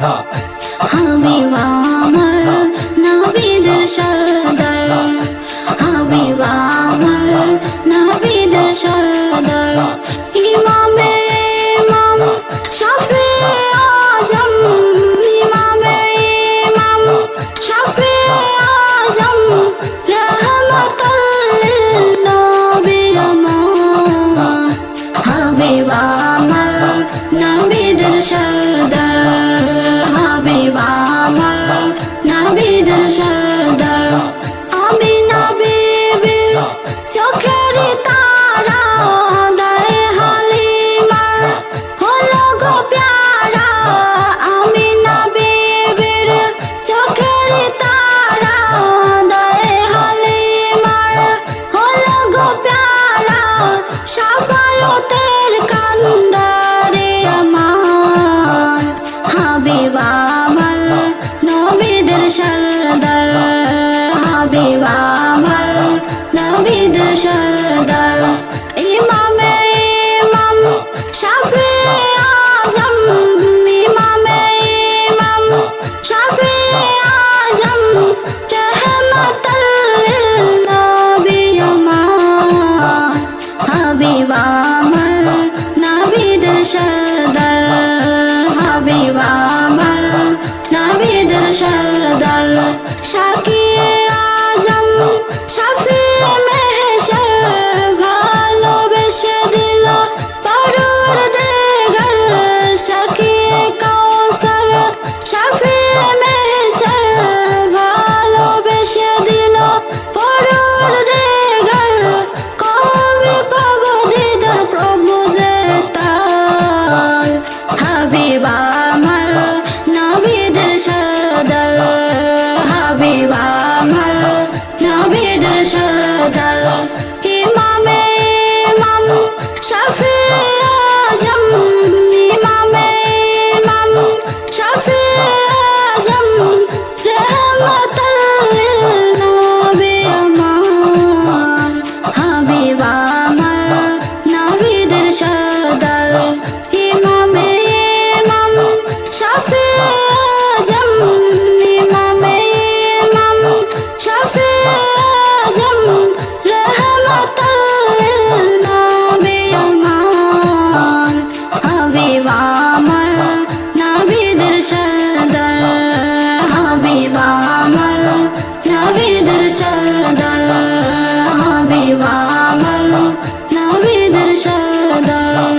হাবিব আমার কান্দারে আমার হাবিব। হাবিব আমার নাবিদের সরদার আজম শাফি ভালোবেসে দিল শাফি ভালোবেসে দিল কবি পাবো প্রভু যে তার হাবিবা নবী দর্শাদর হাবিব আমার নবী দর্শাদর